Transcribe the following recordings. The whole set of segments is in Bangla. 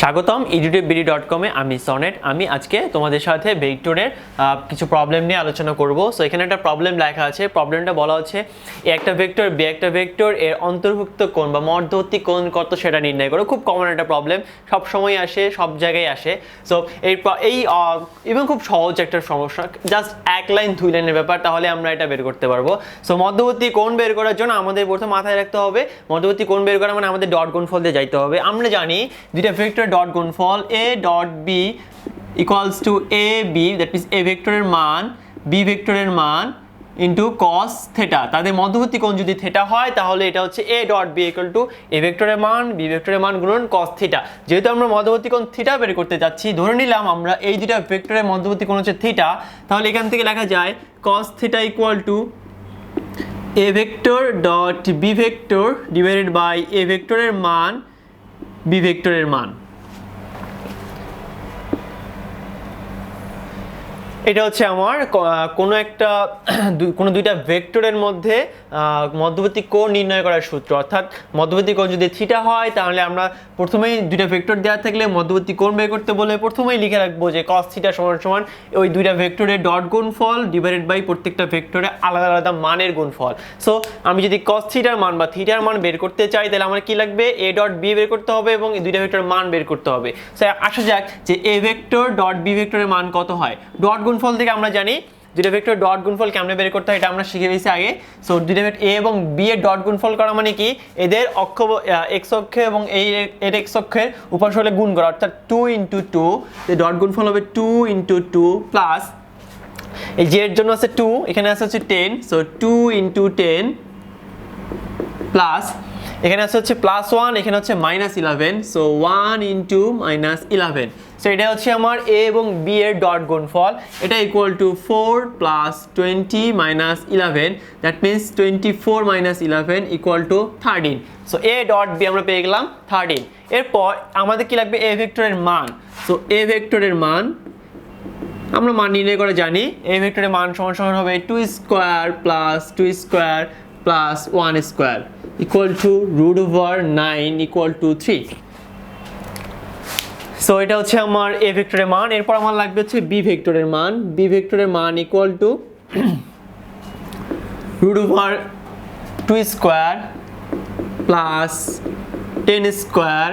স্বাগতম ইডিটিভিডি ডট কমে আমি সনেট। আমি আজকে তোমাদের সাথে ভেক্টরের কিছু প্রবলেম নিয়ে আলোচনা করব। সো এখানে একটা প্রবলেম লেখা আছে। প্রবলেমটা বলা হচ্ছে, এ একটা ভেক্টর বি একটা ভেক্টর এর অন্তর্ভুক্ত কোণ বা মধ্যবর্তী কোণ কত সেটা নির্ণয় করো। খুব কমন একটা প্রবলেম সব সময় আসে, সব জায়গায় আসে। সো এই এই এবং খুব সহজ একটা সমস্যা। জাস্ট এক লাইন, দুই লাইনের ব্যাপার, তাহলে আমরা এটা বের করতে পারব। সো মধ্যবর্তী কোণ বের করার জন্য আমাদের প্রথমে মাথায় রাখতে হবে, মধ্যবর্তী কোণ বের করা মানে আমাদের ডট গুণফল দিয়ে যাইতে হবে। আমরা জানি, দুইটা ভেক্টর ডট গুণফল A dot B equals to A B that means A ভেক্টরের মান বি ভেক্টরের মান ইন্টু কস থেটা তাদের মধ্যবর্তী কোণ যদি থেটা হয়, তাহলে এটা হচ্ছে A dot B equal to A ভেক্টরের মান বি ভেক্টরের মান গুণন কস থিটা যেহেতু আমরা মধ্যবর্তী কোণ থিটা বের করতে যাচ্ছি, ধরে নিলাম আমরা এই দুটা ভেক্টরের মধ্যবর্তী কোণ হচ্ছে থিটা তাহলে এখান থেকে লেখা যায় cos theta equal to A vector dot B vector divided by A ভেক্টরের মান বি ভেক্টরের মান। এটা হচ্ছে আমার কোনো একটা কোনো দুইটা ভেক্টরের মধ্যে মধ্যবর্তী কোণ নির্ণয় করার সূত্র। অর্থাৎ মধ্যবর্তী কোণ যদি থিটা হয়, তাহলে আমরা প্রথমেই দুইটা ভেক্টর দেওয়া থাকলে মধ্যবর্তী কোণ বের করতে বলে প্রথমেই লিখে রাখব যে cos থিটা সমান সমান ওই দুইটা ভেক্টরের ডট গুণফল ডিভাইডেড বাই প্রত্যেকটা ভেক্টরে আলাদা আলাদা মানের গুণফল। সো আমি যদি কস থিটার মান বা থিটার মান বের করতে চাই, তাহলে আমার কি লাগবে? এ ডট বি বের করতে হবে এবং এই দুইটা ভেক্টরের মান বের করতে হবে। সো আসা যাক যে এ ভেক্টর ডট বি ভেক্টরের মান কত হয়? ডট গুণফল থেকে আমরা জানি, দুইটা ভেক্টর ডট গুণফল কেমনে বের করতে হয় এটা আমরা শিখে গেছি আগে। সো দুইটা ভেক্টর এ এবং বি এর ডট গুণফল করা মানে কি? এদের অক্ষ এক্স অক্ষে এবং এই এর এক্স অক্ষের উপাংশ গুণ করা, অর্থাৎ টু ইন্টু টু ডট গুণফল হবে টু ইন্টু টু প্লাস এই যে এর জন্য আছে টু এখানে আছে হচ্ছে ten so two into ten plus এখানে আছে হচ্ছে প্লাস ওয়ান এখানে হচ্ছে minus eleven so one into minus eleven so এটা হচ্ছে আমার এ এবং বি এর ডট গুণফল। এটা equal to four plus twenty minus eleven that means twenty four minus eleven equal to thirteen so A dot B আমরা পেয়ে গেলাম থার্টিন এরপর আমাদের কি লাগবে? এ ভেক্টরের মান। সো এ ভেক্টরের মান, আমরা মান নির্ণয় করে জানি। এ ভেক্টরের মান সমান সমান হবে two square plus two square plus one square equal to root over nine equal to three so এটা হচ্ছে আমার এ ভেক্টরের মান। এরপর আমার লাগবে হচ্ছে বি ভেক্টরের মান। বি ভেক্টরের মান equal to root over two square plus ten square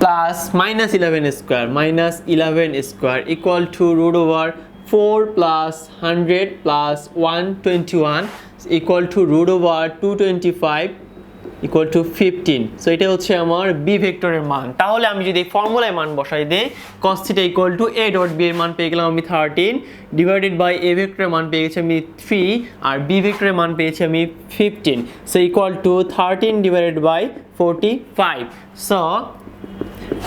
plus minus eleven square minus eleven square equal to root over four plus hundred plus one twenty one equal to root over two twenty five equal to fifteen so এটা হচ্ছে আমার বি ভেক্টরের মান। তাহলে আমি যদি ফর্মুলায় মান বসাই দিই theta equal to A dot B এর মান পেয়ে গেলাম আমি থার্টিন ডিভাইডেড বাই এ ভেক্টরের মান পেয়ে গেছি আমি থ্রি আর বি ভেক্টরের মান পেয়েছি আমি fifteen so equal to thirteen divided by forty five so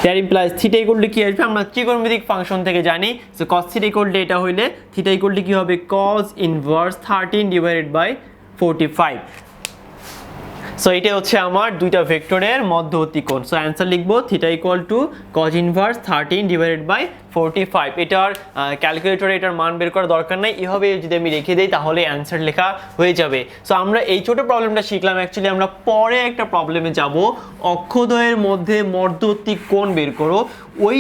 that implies theta equal to কি আসবে? আমরা ত্রিকোণমিতিক ফাংশন থেকে জানি। So cos theta equal to এটা হইলে থিটা ইকুয়াল টু কি হবে? Cos inverse thirteen divided by forty five so এটা হচ্ছে আমার দুইটা ভেক্টরের মধ্যবর্তী কোণ। সো অ্যান্সার লিখব theta equal to cos inverse thirteen divided by forty five এটার ক্যালকুলেটরে এটার মান বের করার দরকার নাই। এভাবে যদি আমি রেখে দিই তাহলে অ্যান্সার লেখা হয়ে যাবে। সো আমরা এই ছোট প্রবলেমটা শিখলাম। অ্যাকচুয়ালি আমরা পরে একটা প্রবলেমে যাব। অক্ষদয়ের মধ্যে মধ্যবর্তী কোণ বের করো। ওই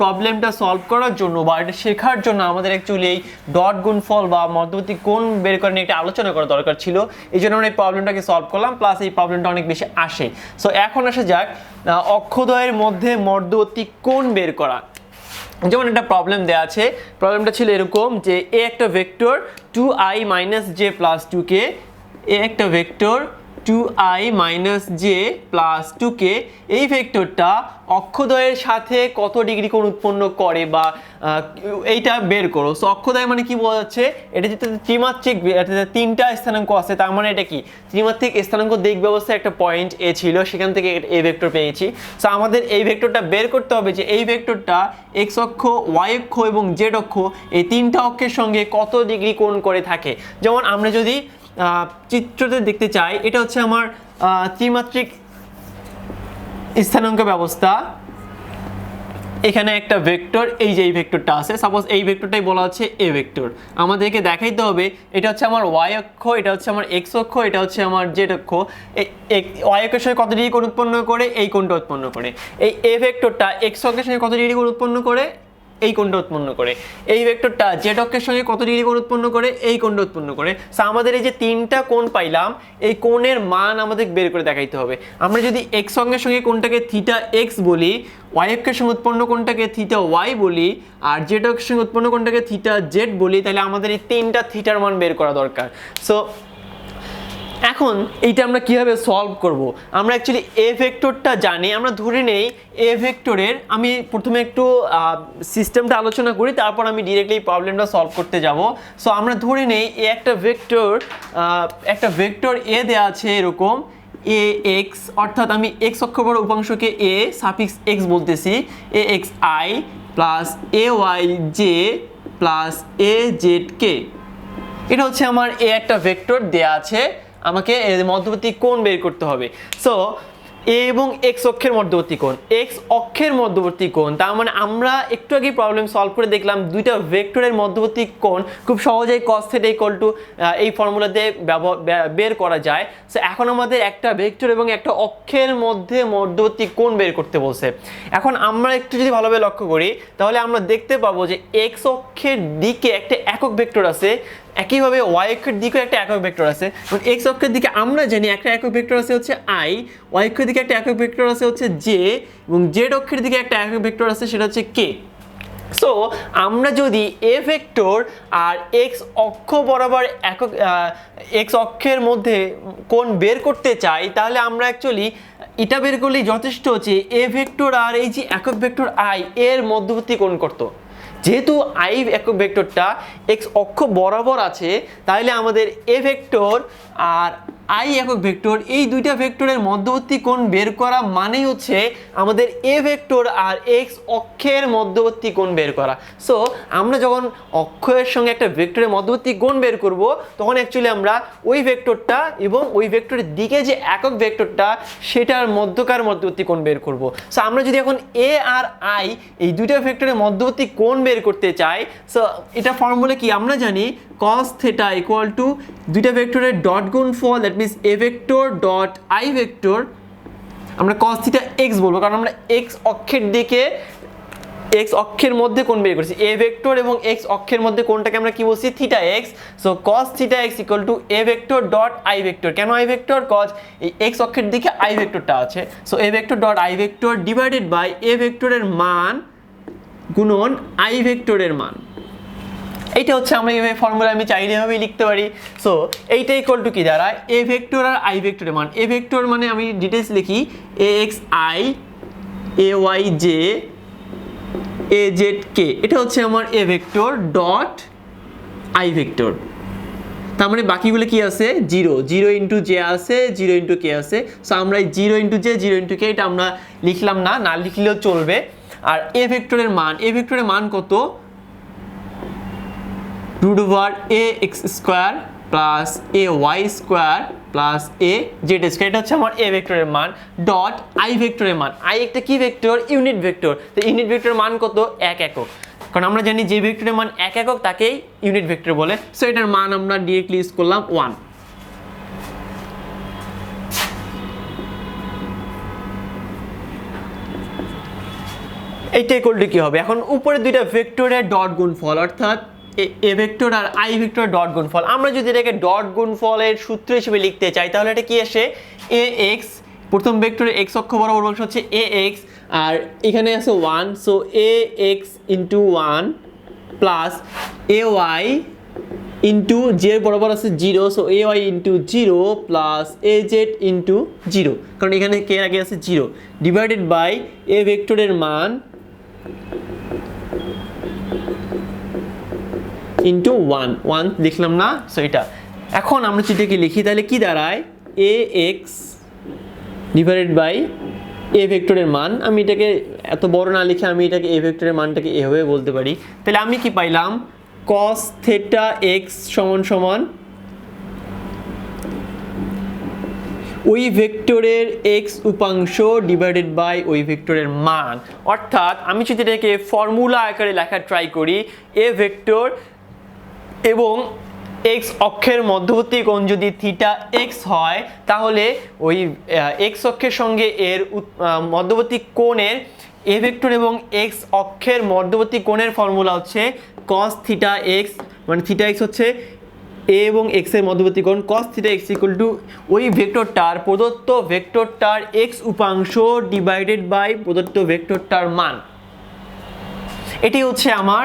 প্রবলেমটা সলভ করার জন্য বা এটা শেখার জন্য আমাদের অ্যাকচুয়ালি এই ডট গুণফল বা মধ্যবর্তী কোণ বের করা নিয়ে একটা আলোচনা করা দরকার ছিল। এই জন্য আমরা এই প্রবলেমটাকে সলভ করলাম। প্লাস এই প্রবলেমটা অনেক বেশি আসে। সো এখন আসা যাক আহ, অক্ষদ্বয়ের মধ্যে মধ্যবর্তী কোণ বের করা। যেমন একটা প্রবলেম দেওয়া আছে প্রবলেমটা ছিল এরকম যে এ একটা vector two I minus J plus two K A একটা vector two I minus J plus two K এই ভেক্টরটা অক্ষদ্বয়ের সাথে কত ডিগ্রি কোণ উৎপন্ন করে বা এইটা বের করো। সো অক্ষদ্বয় মানে কি বোঝা যাচ্ছে? এটা যেটা ত্রিমাত্রিক তিনটা স্থানাঙ্ক আছে, তার মানে এটা কি? ত্রিমাত্রিক স্থানাঙ্ক দিক ব্যবস্থায় একটা পয়েন্ট এ ছিল, সেখান থেকে এই ভেক্টর পেয়েছি। সো আমাদের এই ভেক্টরটা বের করতে হবে যে এই ভেক্টরটা এক্স অক্ষ ওয়াই অক্ষ এবং জেড অক্ষ, এই তিনটা অক্ষের সঙ্গে কত ডিগ্রি কোণ করে থাকে। যেমন আমরা যদি চিত্রতে দেখতে চাই। এটা হচ্ছে আমার ত্রিমাত্রিক স্থানাঙ্ক ব্যবস্থা। এখানে একটা ভেক্টর, এই যে এই ভেক্টরটা আছে সাপোজ এই ভেক্টরটাই বলা হচ্ছে এ ভেক্টর। আমাদেরকে দেখাইতে হবে, এটা হচ্ছে আমার ওয়াই অক্ষ, এটা হচ্ছে আমার এক্স অক্ষ, এটা হচ্ছে আমার জেড অক্ষ। ওয়াই অক্ষের সঙ্গে কত ডিগ্রি কোণ উৎপন্ন করে? এই কোণটা উৎপন্ন করে। এই এ ভেক্টরটা এক্স অক্ষের সঙ্গে কত ডিগ্রি কোণ উৎপন্ন করে? এই কোণটা উৎপন্ন করে। এই ভেক্টরটা জেড অক্ষের সঙ্গে কত ডিগ্রি কোণ উৎপন্ন করে? এই কোণটা উৎপন্ন করে। সো আমাদের এই যে তিনটা কোণ পাইলাম, এই কোণের মান আমাদের বের করে দেখাইতে হবে। আমরা যদি এক্স অক্ষের সঙ্গে কোণটাকে থিটা এক্স বলি ওয়াই অক্ষের সঙ্গে উৎপন্ন কোণটাকে থিটা ওয়াই বলি, আর জেড অক্ষের সঙ্গে উৎপন্ন কোণটাকে থিটা জেড বলি, তাহলে আমাদের এই তিনটা থিটার মান বের করা দরকার। সো এখন এইটা আমরা কীভাবে সলভ করব? আমরা অ্যাকচুয়ালি এ ভেক্টরটা জানি, আমরা ধরে নেই এ ভেক্টরের আমি প্রথমে একটু সিস্টেমটা আলোচনা করি, তারপর আমি ডিরেক্টলি প্রবলেমটা সলভ করতে যাব। সো আমরা ধরে নেই এ একটা ভেক্টর একটা ভেক্টর এ দেওয়া আছে এরকম এ এক্স অর্থাৎ আমি এক্স অক্ষ বড় উপাংশকে এ সাফিক্স এক্স বলতেছি A X I plus A Y J plus A Z K এটা হচ্ছে আমার এ একটা ভেক্টর দেয়া আছে। আমাকে এর মধ্যবর্তী কোণ বের করতে হবে। সো এ এবং এক্স অক্ষের মধ্যবর্তী কোণ। এক্স অক্ষের মধ্যবর্তী কোণ, তার মানে আমরা একটু আগে প্রবলেম সলভ করে দেখলাম দুইটা ভেক্টরের মধ্যবর্তী কোণ খুব সহজেই কস থিটা ইকুয়াল টু এই ফর্মুলাতে বের করা যায়। সো এখন আমাদের একটা ভেক্টর এবং একটা অক্ষের মধ্যে মধ্যবর্তী কোণ বের করতে বলছে। এখন আমরা একটু যদি ভালোভাবে লক্ষ্য করি, তাহলে আমরা দেখতে পাবো যে এক্স অক্ষের দিকে একটা একক ভেক্টর আছে। একইভাবে ওয়াই অক্ষের দিকেও একটা একক ভেক্টর আছে। এবং এক্স অক্ষের দিকে আমরা জানি একটা একক ভেক্টর আছে হচ্ছে আই ওয়াই অক্ষের দিকে একটা একক ভেক্টর আছে হচ্ছে জে এবং জেড অক্ষের দিকে একটা একক ভেক্টর আছে সেটা হচ্ছে কে সো আমরা যদি এ ভেক্টর আর এক্স অক্ষ বরাবর একক এক্স অক্ষের মধ্যে কোন বের করতে চাই, তাহলে আমরা অ্যাকচুয়ালি এটা বের করলেই যথেষ্ট হচ্ছে এ ভেক্টর আর এই যে একক ভেক্টর আই এর মধ্যবর্তী কোণ করতো। যেহেতু আই একক ভেক্টরটা এক্স অক্ষ বরাবর আছে তাহলে আমাদের এ ভেক্টর আর আই একক ভেক্টর, এই দুইটা ভেক্টরের মধ্যবর্তী কোণ বের করা মানেই হচ্ছে আমাদের এ ভেক্টর আর এক্স অক্ষের মধ্যবর্তী কোণ বের করা। সো আমরা যখন অক্ষের সঙ্গে একটা ভেক্টরের মধ্যবর্তী কোণ বের করব, তখন অ্যাকচুয়ালি আমরা ওই ভেক্টরটা এবং ওই ভেক্টরের দিকে যে একক ভেক্টরটা, সেটার মধ্যকার মধ্যবর্তী কোণ বের করব। সো আমরা যদি এখন এ আর আই, এই দুইটা ভেক্টরের মধ্যবর্তী কোণ বের করতে চাই সো এটা ফর্মুলা কি? আমরা জানি cos থিটা ইকুয়াল টু দুইটা ভেক্টরের ডট গুণফল that means A vector dot I vector আমরা cos থিটা এক্স বলব, কারণ আমরা এক্স অক্ষের দিকে এক্স অক্ষের মধ্যে কোণ বের করেছি। এ ভেক্টর এবং এক্স অক্ষের মধ্যে কোণটাকে আমরা কি বলছি? Theta X so cos theta X equal to A vector dot I vector কেন আই ভেক্টর কজ এই এক্স অক্ষের দিকে আই ভেক্টরটা আছে। So A vector dot I vector divided by A ভেক্টরের মান গুণন আই ভেক্টরের মান। এইটা হচ্ছে আমরা এইভাবে ফর্মুলা আমি চাইলে এভাবেই লিখতে পারি। সো এইটা ইকুয়াল টু কি? দাঁড়ায় এ ভেক্টর আর আই ভেক্টরের মান। এ ভেক্টর মানে আমি ডিটেলস লিখি a x i a y j a z k এটা হচ্ছে আমার a vector dot i vector তার মানে বাকিগুলো কি আছে? জিরো জিরো ইন্টু জে আছে জিরো ইন্টু কে আছে। সো আমরা এই zero into j zero into k এটা আমরা লিখলাম না না লিখলেও চলবে। আর এ ভেক্টরের মান এ ভেক্টরের মান কত? Root over a x square plus a y square plus a z square এটা হচ্ছে আমার এ ভেক্টরের মান ডট আই ভেক্টরের মান। আই একটা কি ভেক্টর ইউনিট ভেক্টর তো ইউনিট ভেক্টরের মান কত? এক একক। কারণ আমরা জানি যে ভেক্টরের মান এক একক, তাকেই ইউনিট ভেক্টর বলে। সো এটার মান আমরা ডিরেক্টলি ইউজ করলাম ওয়ান এইটা ইকুয়াল টু কি হবে? এখন উপরে দুইটা ভেক্টরের ডট গুণফল, অর্থাৎ এ ভেক্টর আর আই ভেক্টর ডট গুণফল। আমরা যদি এটাকে ডট গুণফলের সূত্র হিসেবে লিখতে চাই, তাহলে এটা কি আসে? এ এক্স প্রথম ভেক্টরের এক্স অক্ষ বরাবর অংশ হচ্ছে এ এক্স আর এখানে আছে one so a x into one plus a y into j বরাবর আছে zero so a y into zero plus a z into zero কারণ এখানে কে আগে আছে জিরো ডিভাইডেড বাই এ ভেক্টরের মান ইন্টু ওয়ান ওয়ান লিখলাম না সো এটা। এখন আমরা এটাকে লিখি, তাহলে কি দাঁড়ায়? A x divided by a ভেক্টরের মান। আমি এটাকে এত বড় না লিখে আমি এটাকে এ ভেক্টরের মানটাকে এভাবে বলতে পারি। তাহলে আমি কি পাইলাম? কস থেটা এক্স সমান সমান ওই ভেক্টরের এক্স উপাংশ ডিভাইডেড বাই ওই ভেক্টরের মান। অর্থাৎ আমি যদি এটাকে ফর্মুলা আকারে লেখা ট্রাই করি এ ভেক্টর এবং এক্স অক্ষের মধ্যবর্তী কোণ যদি থিটা এক্স হয়, তাহলে ওই এক্স অক্ষের সঙ্গে এর মধ্যবর্তী কোণের এ ভেক্টর এবং এক্স অক্ষের মধ্যবর্তী কোণের ফর্মুলা হচ্ছে কস থিটা এক্স মানে থিটা এক্স হচ্ছে এ এবং এক্সের মধ্যবর্তী কোণ। Cos theta x equal to ওই ভেক্টরটার প্রদত্ত ভেক্টরটার এক্স উপাংশ ডিভাইডেড বাই প্রদত্ত ভেক্টরটার মান। এটি হচ্ছে আমার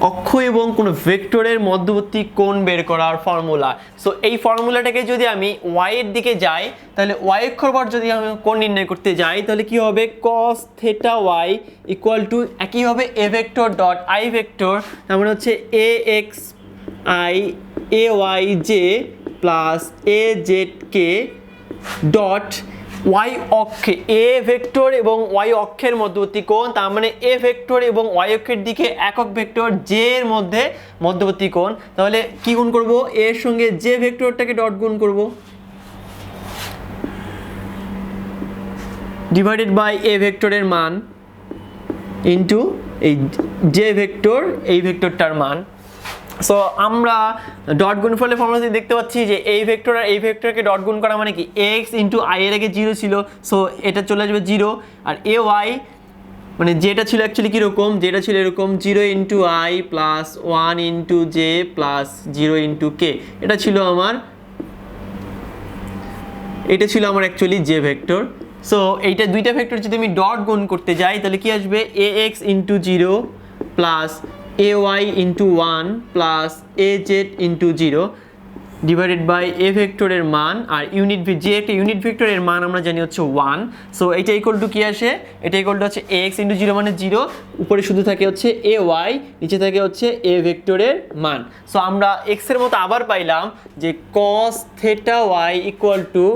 অক্ষ এবং কোনো ভেক্টরের মধ্যবর্তী কোণ বের করার ফর্মুলা সো এই ফর্মুলাটাকে যদি আমি ওয়াই এর দিকে যাই, তাহলে ওয়াই অক্ষর পর যদি আমি কোণ নির্ণয় করতে যাই, তাহলে কি হবে? cos theta y equal to একই হবে a vector dot i vector তার মানে হচ্ছে a x i a y j plus a z k dot y অক্ষে এ ভেক্টর এবং ওয়াই অক্ষের মধ্যবর্তী কোণ তার মানে এ ভেক্টর এবং ওয়াই অক্ষের দিকে একক ভেক্টর জে এর মধ্যে মধ্যবর্তী কোণ তাহলে কি গুণ করব? এর সঙ্গে জে ভেক্টরটাকে ডট গুণ করব। ডিভাইডেড বাই এ ভেক্টরের মান ইন্টু এই জে ভেক্টর, এই ভেক্টরটার মান। সো আমরা ডট গুণফলের ফর্মুলা দিয়ে দেখতে পাচ্ছি যে এই ভেক্টর আর এই ভেক্টরকে ডট গুণ করা মানে কি? এক্স ইন্টু আই এর আগে জিরো ছিল সো এটা চলে আসবে জিরো আর এ ওয়াই মানে যেটা ছিল অ্যাকচুয়ালি কীরকম? যেটা ছিল এরকম zero into i plus one into j plus zero into k এটা ছিল আমার, এটা ছিল আমার অ্যাকচুয়ালি জে ভেক্টর সো এইটা দুইটা ভেক্টর যদি আমি ডট গুণ করতে যাই, তাহলে কি আসবে? A x into zero plus a y into one plus a z into zero divided by a ভেক্টরের মান আর ইউনিট ভি যে একটা ইউনিট ভেক্টরের মান আমরা জানি হচ্ছে ওয়ান সো এটা ইকুয়াল টু কি আসে? এটা ইকুয়াল টু হচ্ছে এক্স ইন্টু জিরো মানে জিরো উপরে শুধু থাকে হচ্ছে এ ওয়াই নিচে থাকে হচ্ছে এ ভেক্টরের মান। সো আমরা এক্সের মতো আবার পাইলাম যে cos theta y equal to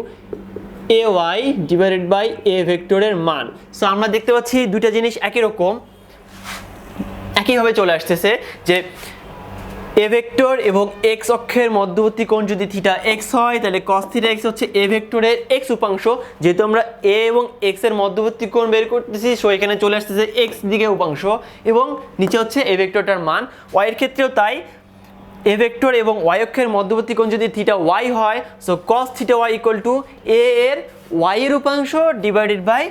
a y divided by a ভেক্টরের মান। সো আমরা দেখতে পাচ্ছি দুইটা জিনিস একই রকম। একইভাবে চলে আসতেছে যে এ ভেক্টর এবং এক্স অক্ষের মধ্যবর্তী কোণ যদি থিটা এক্স হয়, তাহলে কস থিটা এক্স হচ্ছে এ ভেক্টরের এক্স উপাংশ। যেহেতু আমরা এ এবং এক্সের মধ্যবর্তী কোণ বের করতেছি সো এখানে চলে আসতেছে এক্স দিকে উপাংশ এবং নিচে হচ্ছে এ ভেক্টরটার মান। ওয়াই এর ক্ষেত্রেও তাই। এ ভেক্টর এবং ওয়াই অক্ষের মধ্যবর্তী কোণ যদি থিটা ওয়াই হয় so cos theta y equal to a এর ওয়াই এর উপাংশ ডিভাইডেড বাই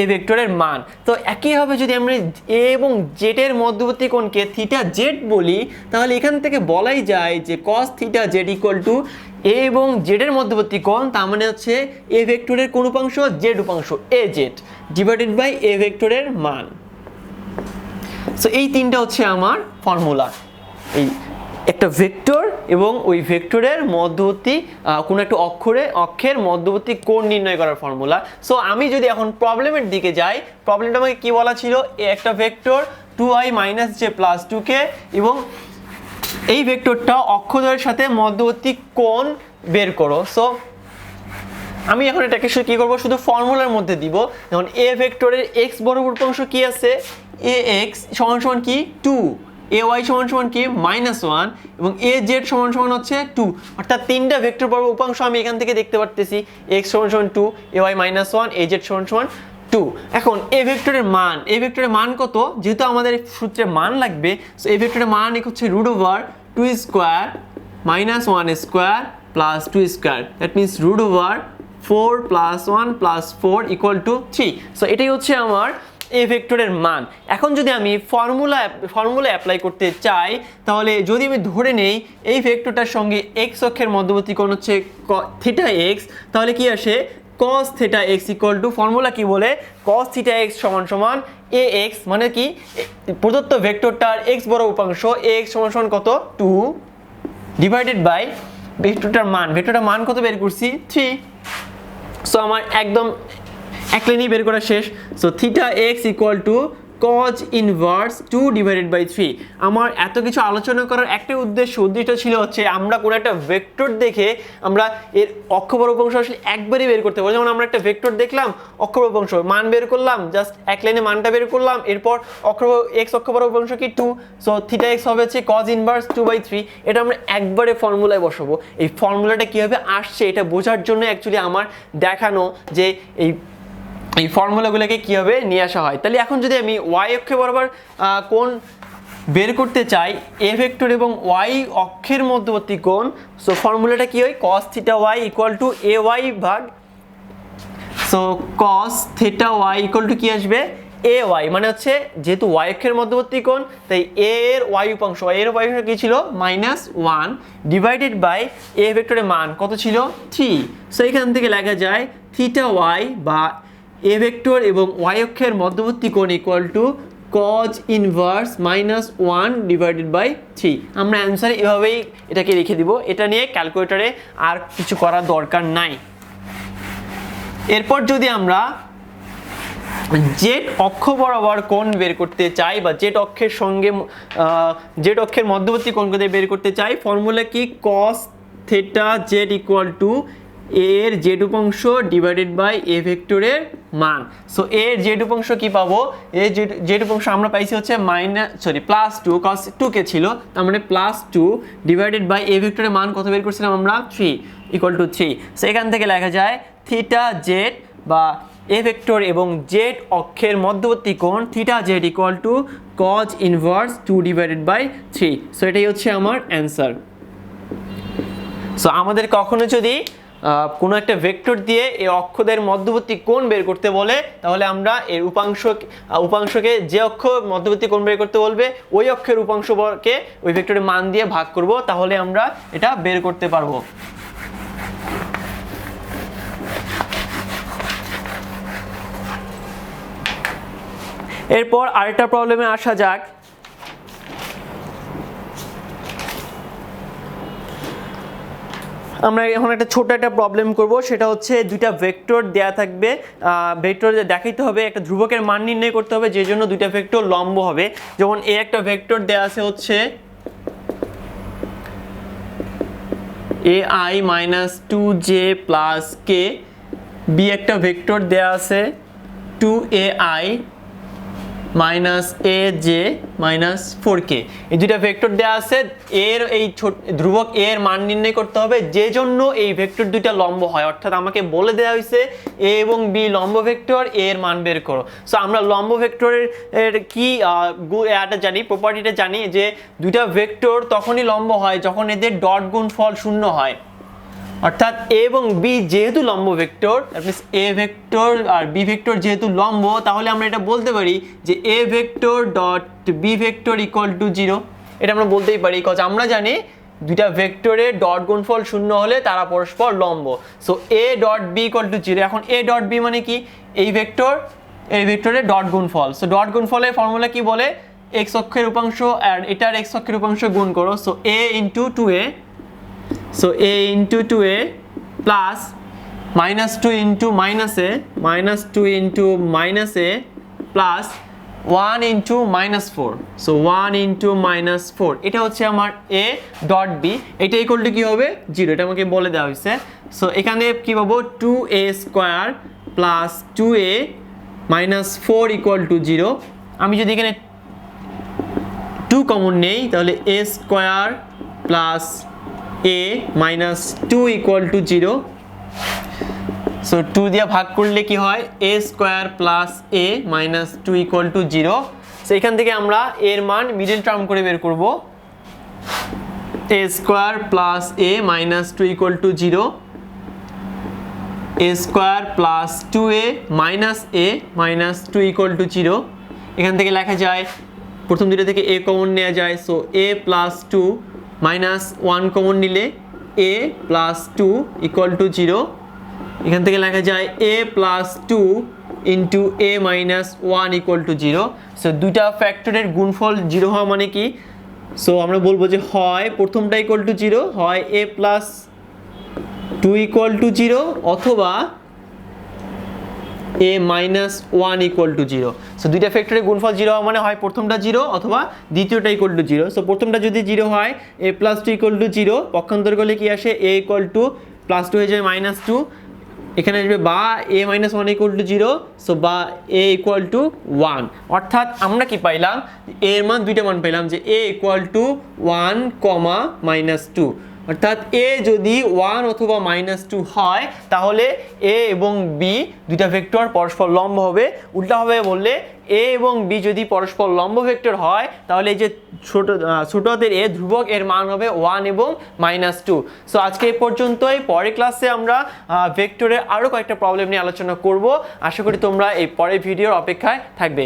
এ ভেক্টরের মান। তো একইভাবে যদি আমরা এ এবং জেডের মধ্যবর্তী কোণকে থিটা জেড বলি, তাহলে এখান থেকে বলাই যায় যে cos theta z equal to a এবং জেডের মধ্যবর্তী কোণ, তার মানে হচ্ছে এ ভেক্টরের কোন উপাংশ, জেড উপাংশ, a z divided by a ভেক্টরের মান। সো এই তিনটা হচ্ছে আমার ফর্মুলা এই একটা ভেক্টর এবং ওই ভেক্টরের মধ্যবর্তী কোনো একটা অক্ষরে, অক্ষের মধ্যবর্তী কোণ নির্ণয় করার ফর্মুলা সো আমি যদি এখন প্রবলেমের দিকে যাই প্রবলেমটা আমাকে কী বলা ছিল? একটা vector two i minus j plus two k এবং এই ভেক্টরটা অক্ষদ্বয়ের সাথে মধ্যবর্তী কোণ বের করো। সো আমি এখন এটাকে কি করব? শুধু ফর্মুলার মধ্যে দিব। যেমন এ ভেক্টরের এক্স বড় অংশ কী আছে এ এক্স সমান সমান কি? টু এ ওয়াই সমান সমান কি? মাইনাস ওয়ান এবং এ জেড সমান সমান হচ্ছে টু। অর্থাৎ তিনটা ভেক্টর বরাবর উপাংশ আমি এখান থেকে দেখতে পারতেছি। এক্স সমান সমান two, a y minus one, a z সমান সমান টু। এখন এ ভেক্টরের মান, এ ভেক্টরের মান কত? যেহেতু আমাদের সূত্রে মান লাগবে সো এ ভেক্টরের মান হচ্ছে root over two square minus one square plus two square that means root over four plus one plus four equal to three so এটাই হচ্ছে আমার এ ভেক্টরের মান। এখন যদি আমি ফর্মুলা ফর্মুলা অ্যাপ্লাই করতে চাই, তাহলে যদি আমি ধরে নেই, এই ভেক্টরটার সঙ্গে এক্স অক্ষের মধ্যবর্তী কোণ হচ্ছে থিটা এক্স তাহলে কি আসে? cos theta x equal to formula কি বলে? cos থিটা এক্স সমান সমান এ এক্স মানে কি? প্রদত্ত ভেক্টরটার এক্স বড় উপাংশ এ এক্স সমান সমান কত? টু ডিভাইডেড বাই ভেক্টরটার মান। ভেক্টরটার মান কত বের করছি? থ্রি সো আমার একদম এক লাইনেই বের করা শেষ। So theta x equal to cos inverse two divided by three আমার এত কিছু আলোচনা করার একটা উদ্দেশ্য উদ্দেশ্য ছিল হচ্ছে আমরা কোনো একটা ভেক্টর দেখে আমরা এর অক্ষবর উপাংশ আসলে একবারই বের করতে পারব। যেমন আমরা একটা ভেক্টর দেখলাম অক্ষর উপাংশ মান বের করলাম জাস্ট এক লাইনে মানটা বের করলাম, এরপর অক্ষর এক্স অক্ষবর উপাংশ কি টু সো থিটা এক্স হবে হচ্ছে cos inverse two by three এটা আমরা একবারে ফর্মুলায় বসাবো। এই ফর্মুলাটা কীভাবে আসছে, এটা বোঝার জন্য অ্যাকচুয়ালি আমার দেখানো যে এই এই ফর্মুলাগুলোকে কীভাবে নিয়ে আসা হয়? তাহলে এখন যদি আমি ওয়াই অক্ষে বরাবর কোন বের করতে চাই এ ভেক্টর এবং ওয়াই অক্ষের মধ্যবর্তী কোণ সো ফর্মুলাটা কী হয়? Cos theta y equal to a y ভাগ so cos theta y equal to কী আসবে? এ ওয়াই মানে হচ্ছে যেহেতু ওয়াই অক্ষের মধ্যবর্তী কোণ, তাই এ এর ওয়াই উপাংশ এর ওয়াই উপাংশ কী ছিল? Minus one divided by a ভেক্টরের মান, কত ছিল? থ্রি সো এখান থেকে লেখা যায় থিটা ওয়াই বা এ ভেক্টর এবং ওয়াই অক্ষের মধ্যবর্তী কোণ equal to cos inverse minus one divided by three আমরা অ্যান্সারে এভাবেই এটাকে রেখে দিব। এটা নিয়ে ক্যালকুলেটরে আর কিছু করার দরকার নাই। এরপর যদি আমরা জেড অক্ষ বরাবর কোণ বের করতে চাই বা জেড অক্ষের সঙ্গে জেড অক্ষের মধ্যবর্তী কোণকে বের করতে চাই ফর্মুলা কি? Cos theta z equal to এর জেড উপাংশ ডিভাইডেড বাই এ ভেক্টরের মান। সো এর জেড উপাংশ কি পাবো? এর জেড জেড উপাংশ আমরা পাইছি হচ্ছে minus sorry plus two cause two k ছিল। তার মানে plus two divided by a ভেক্টরের মান কত বের করছিলাম আমরা? Three equal to three so এখান থেকে লেখা যায় থিটা জেড বা এ ভেক্টর এবং জেড অক্ষের মধ্যবর্তী কোণ theta z equal to cos inverse two divided by three so এটাই হচ্ছে আমার অ্যান্সার সো আমাদের কখনো যদি কোনো একটা ভেক্টর দিয়ে এই অক্ষদের মধ্যবর্তী কোণ বের করতে বলে, তাহলে আমরা এর উপাংশ উপাংশকে যে অক্ষ মধ্যবর্তী কোণ বের করতে বলবে, ওই অক্ষের উপাংশকে ওই ভেক্টরের মান দিয়ে ভাগ করব, তাহলে আমরা এটা বের করতে পারব। এরপর আরেকটা প্রবলেমে আসা যাক। আমরা এখন একটা ছোট একটা প্রবলেম করব, সেটা হচ্ছে দুইটা ভেক্টর দেয়া থাকবে। ভেক্টর দেখাইতে হবে, একটা ধ্রুবকের মান নির্ণয় করতে হবে, যে জন্য দুইটা ভেক্টর লম্ব হবে। যেমন এ একটা ভেক্টর দেয়া আছে হচ্ছে a i minus two j plus k b একটা ভেক্টর দেয়া আছে two a i minus a j minus four k. এই দুইটা ভেক্টর দেওয়া আছে, এর এই ধ্রুবক এ এর মান নির্ণয় করতে হবে, যে জন্য এই ভেক্টর দুইটা লম্ব হয়। অর্থাৎ আমাকে বলে দেওয়া হয়েছে, এ এবং বি লম্ব ভেক্টর, এ এর মান বের করো। সো আমরা লম্ব ভেক্টরের এর কি এটা জানি প্রপার্টিটা জানি যে দুইটা ভেক্টর তখনই লম্ব হয় যখন এদের ডট গুণ ফল শূন্য হয়। অর্থাৎ এ এবং বি যেহেতু লম্ব ভেক্টর এ ভেক্টর আর বি ভেক্টর যেহেতু লম্ব, তাহলে আমরা এটা বলতে পারি যে a vector dot b vector equal to zero এটা আমরা বলতেই পারি কজ আমরা জানি দুইটা ভেক্টরের ডট গুণফল শূন্য হলে তারা পরস্পর লম্ব। So a dot b equal to zero এখন এ ডট বি মানে কি? এই ভেক্টর, এই ভেক্টরের ডট গুণফল। সো ডট গুণফলের ফর্মুলা কি বলে? এক্স অক্ষের উপাংশ আর এটার এক্স অক্ষের উপাংশ গুণ করো। So a into two a So, a into 2a plus minus 2 into minus a, minus 2 into minus a plus 1 into minus 4 so 1 into minus 4 এটা হচ্ছে আমার a ডট b. এটা ইকুয়াল টু কি হবে? জিরো এটা আমাকে বলে দেওয়া হয়েছে। সো এখানে কি পাবো? 2a square plus 2a minus four equal to zero আমি যদি এখানে টু কমন নেই, তাহলে a square plus a minus two equal to zero so two দিয়ে ভাগ করলে কি হয়? A square plus a minus two equal to zero so এখান থেকে আমরা এর মান মিডিল টার্ম করে বের করব। A square plus a minus two equal to zero a square plus two a minus a minus two equal to zero এখান থেকে লেখা যায়, প্রথম দুটো থেকে এ কমন নেওয়া যায়। So a plus two minus one common নিলে a plus two equal to zero এখান থেকে লেখা যায় a plus two into a minus one equal to zero so দুইটা ফ্যাক্টরের গুণফল জিরো হওয়া মানে কি? সো আমরা বলব যে হয় প্রথমটা ইকুয়াল টু জিরো হয় a plus two equal to zero অথবা a minus one equal to zero so দুইটা ফ্যাক্টরের গুণফল জিরো মানে হয় প্রথমটা জিরো অথবা দ্বিতীয়টা ইকুয়াল টু জিরো সো প্রথমটা যদি জিরো হয় a plus two equal to zero পক্ষান্তর করলে কি আসে? A equal to plus two হয়ে যায় মাইনাস টু এখানে আসবে বা a minus one equal to zero so বা এ ইকুয়াল টু ওয়ান অর্থাৎ আমরা কি পাইলাম? এর মান দুইটা মান পাইলাম যে a equal to one comma minus two অর্থাৎ এ যদি ওয়ান অথবা মাইনাস টু হয় তাহলে এ এবং বি দুইটা ভেক্টর পরস্পর লম্ব হবে। উল্টা হবে বললে এ এবং বি যদি পরস্পর লম্ব ভেক্টর হয় তাহলে এই যে ছোট আহ, ছোট হাতের এ ধ্রুবক এর মান হবে ওয়ান এবং মাইনাস টু সো আজকে এই পর্যন্তই। পরের ক্লাসে আমরা ভেক্টরের আরও কয়েকটা প্রবলেম নিয়ে আলোচনা করব। আশা করি তোমরা এই পরের ভিডিওর অপেক্ষায় থাকবে।